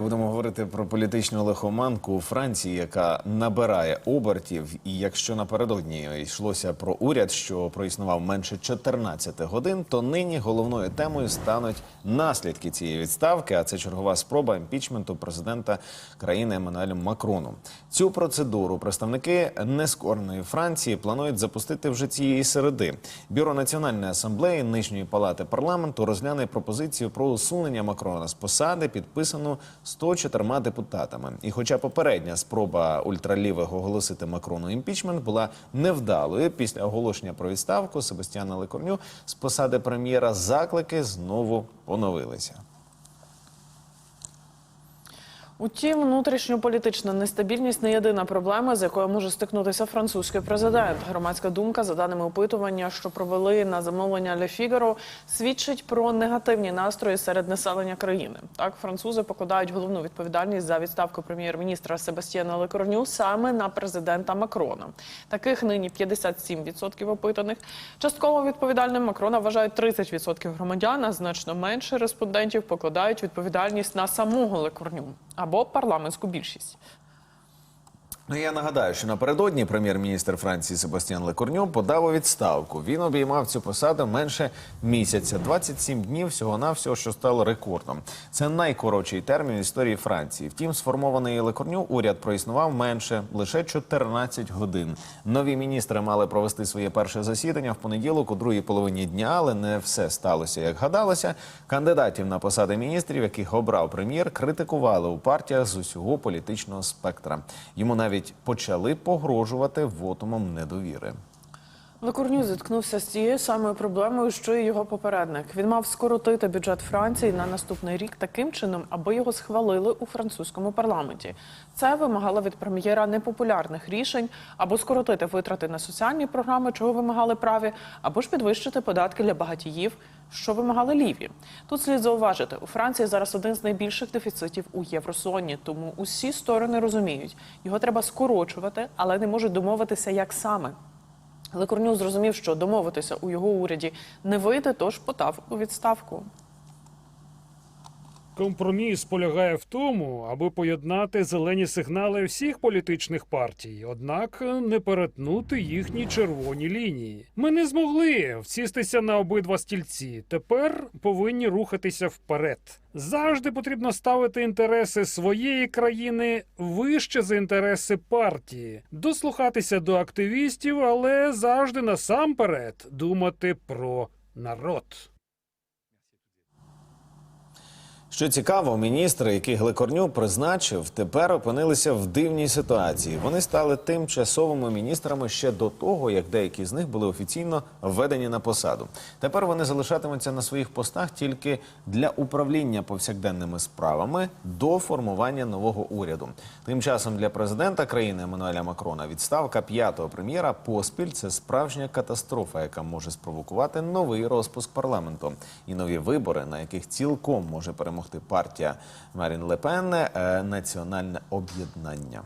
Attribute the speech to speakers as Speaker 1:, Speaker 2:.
Speaker 1: Будемо говорити про політичну лихоманку у Франції, яка набирає обертів. І якщо напередодні йшлося про уряд, що проіснував менше 14 годин, то нині головною темою стануть наслідки цієї відставки. А це чергова спроба імпічменту президента країни Еммануеля Макрону. Цю процедуру представники нескореної Франції планують запустити вже цієї середи. Бюро національної асамблеї нижньої палати парламенту розгляне пропозицію про усунення Макрона з посади, підписану 104 депутатами. І хоча попередня спроба ультралівих оголосити Макрону імпічмент була невдалою, після оголошення про відставку Себастьяна Лекорню з посади прем'єра заклики знову поновилися.
Speaker 2: Утім, внутрішньополітична нестабільність не єдина проблема, з якою може стикнутися французький президент. Громадська думка, за даними опитування, що провели на замовлення Ле Фігаро, свідчить про негативні настрої серед населення країни. Так, французи покладають головну відповідальність за відставку прем'єр-міністра Себастьяна Лекорню саме на президента Макрона. Таких нині 57% опитаних. Частково відповідальним Макрона вважають 30% громадян, а значно менше респондентів покладають відповідальність на самого Лекорню або парламентську більшість.
Speaker 1: Ну, я нагадаю, що напередодні прем'єр-міністр Франції Себастьян Лекорню подав у відставку. Він обіймав цю посаду менше місяця, 27 днів всього навсього що стало рекордом. Це найкоротший термін в історії Франції. Втім, сформований Лекорню уряд проіснував менше лише 14 годин. Нові міністри мали провести своє перше засідання в понеділок у другій половині дня, але не все сталося, як гадалося. Кандидатів на посади міністрів, яких обрав прем'єр, критикували у партіях з усього політичного спектра. Йому навіть почали погрожувати вотумом недовіри.
Speaker 2: Лекорню зіткнувся з тією самою проблемою, що і його попередник. Він мав скоротити бюджет Франції на наступний рік таким чином, аби його схвалили у французькому парламенті. Це вимагало від прем'єра непопулярних рішень або скоротити витрати на соціальні програми, чого вимагали праві, або ж підвищити податки для багатіїв, що вимагали ліві. Тут слід зауважити, у Франції зараз один з найбільших дефіцитів у єврозоні, тому усі сторони розуміють, його треба скорочувати, але не можуть домовитися, як саме. Лекорню зрозумів, що домовитися у його уряді не вийде, тож подав у відставку.
Speaker 3: Компроміс полягає в тому, аби поєднати зелені сигнали всіх політичних партій, однак не перетнути їхні червоні лінії. Ми не змогли всістися на обидва стільці. Тепер повинні рухатися вперед. Завжди потрібно ставити інтереси своєї країни вище за інтереси партії, дослухатися до активістів, але завжди насамперед думати про народ.
Speaker 1: Що цікаво, міністри, яких Лекорню призначив, тепер опинилися в дивній ситуації. Вони стали тимчасовими міністрами ще до того, як деякі з них були офіційно введені на посаду. Тепер вони залишатимуться на своїх постах тільки для управління повсякденними справами до формування нового уряду. Тим часом для президента країни Еммануеля Макрона відставка п'ятого прем'єра поспіль це справжня катастрофа, яка може спровокувати новий розпуск парламенту і нові вибори, на яких цілком може перемогти партія Марін Лепен, е, національне об'єднання.